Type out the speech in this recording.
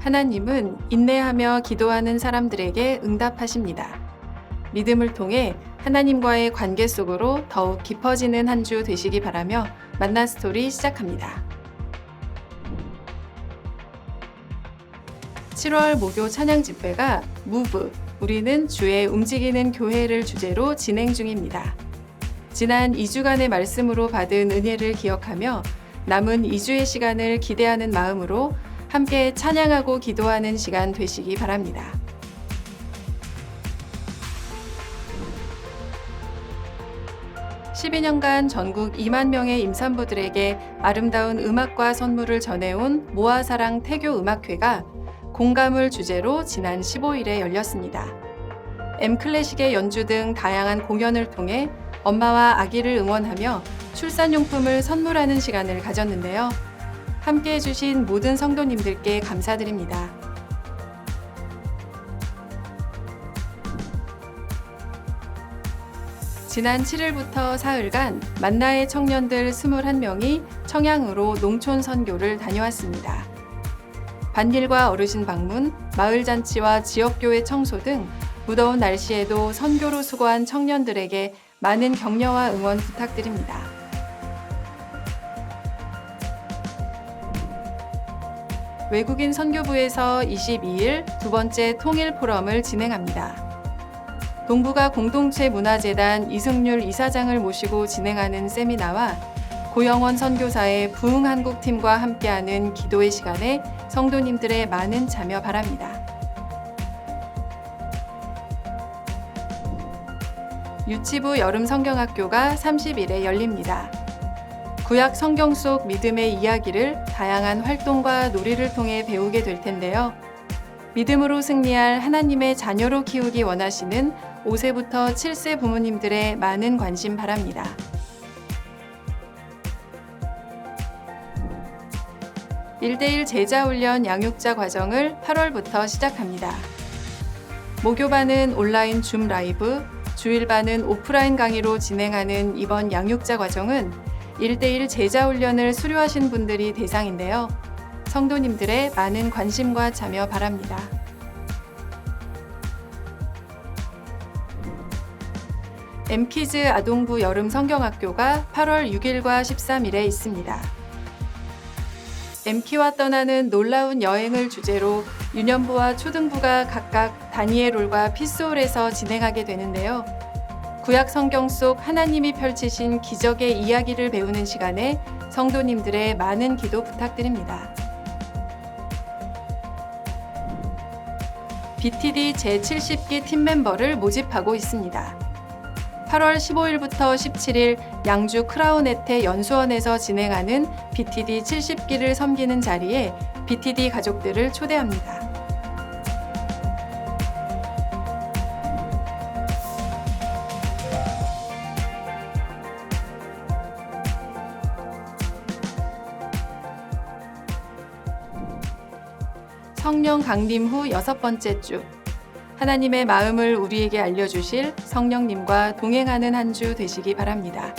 하나님은 인내하며 기도하는 사람들에게 응답하십니다. 믿음을 통해 하나님과의 관계 속으로 더욱 깊어지는 한 주 되시기 바라며 만나 스토리 시작합니다. 7월 목요 찬양 집회가 무브 우리는 주의 움직이는 교회를 주제로 진행 중입니다. 지난 2주간의 말씀으로 받은 은혜를 기억하며 남은 2주의 시간을 기대하는 마음으로 함께 찬양하고 기도하는 시간 되시기 바랍니다. (12년간) 전국 2만 명의 임산부들에게 아름다운 음악과 선물을 전해온 모아사랑 태교 음악회가 공감을 주제로 지난 15일에 열렸습니다. M 클래식의 연주 등 다양한 공연을 통해 엄마와 아기를 응원하며 출산용품을 선물하는 시간을 가졌는데요. 함께 해주신 모든 성도님들께 감사드립니다. 지난 7일부터 사흘간 만나의 청년들 21명이 청양으로 농촌 선교를 다녀왔습니다. 반일과 어르신 방문, 마을 잔치와 지역교회 청소 등 무더운 날씨에도 선교로 수고한 청년들에게 많은 격려와 응원 부탁드립니다. 외국인 선교부에서 22일 두 번째 통일 포럼을 진행합니다. 동북아 공동체 문화재단 이승률 이사장을 모시고 진행하는 세미나와 고영원 선교사의 부흥 한국 팀과 함께하는 기도의 시간에 성도님들의 많은 참여 바랍니다. 유치부 여름 성경학교가 30일에 열립니다. 구약 성경 속 믿음의 이야기를 다양한 활동과 놀이를 통해 배우게 될 텐데요. 믿음으로 승리할 하나님의 자녀로 키우기 원하시는 5세부터 7세 부모님들의 많은 관심 바랍니다. 일대일 제자훈련 양육자 과정을 8월부터 시작합니다. 목요반은 온라인 줌 라이브, 주일반은 오프라인 강의로 진행하는 이번 양육자 과정은 1대1 제자훈련을 수료하신 분들이 대상인데요. 성도님들의 많은 관심과 참여 바랍니다. 엠키즈 아동부 여름 성경학교가 8월 6일과 13일에 있습니다. 엠키와 떠나는 놀라운 여행을 주제로 유년부와 초등부가 각각 다니엘홀과 피스홀에서 진행하게 되는데요. 구약 성경 속 하나님이 펼치신 기적의 이야기를 배우는 시간에 성도님들의 많은 기도 부탁드립니다. BTD 제70기 팀 멤버를 모집하고 있습니다. 8월 15일부터 17일 양주 크라운에테 연수원에서 진행하는 BTD 70기를 섬기는 자리에 BTD 가족들을 초대합니다. 성령 강림 후 여섯 번째 주 하나님의 마음을 우리에게 알려주실 성령님과 동행하는 한 주 되시기 바랍니다.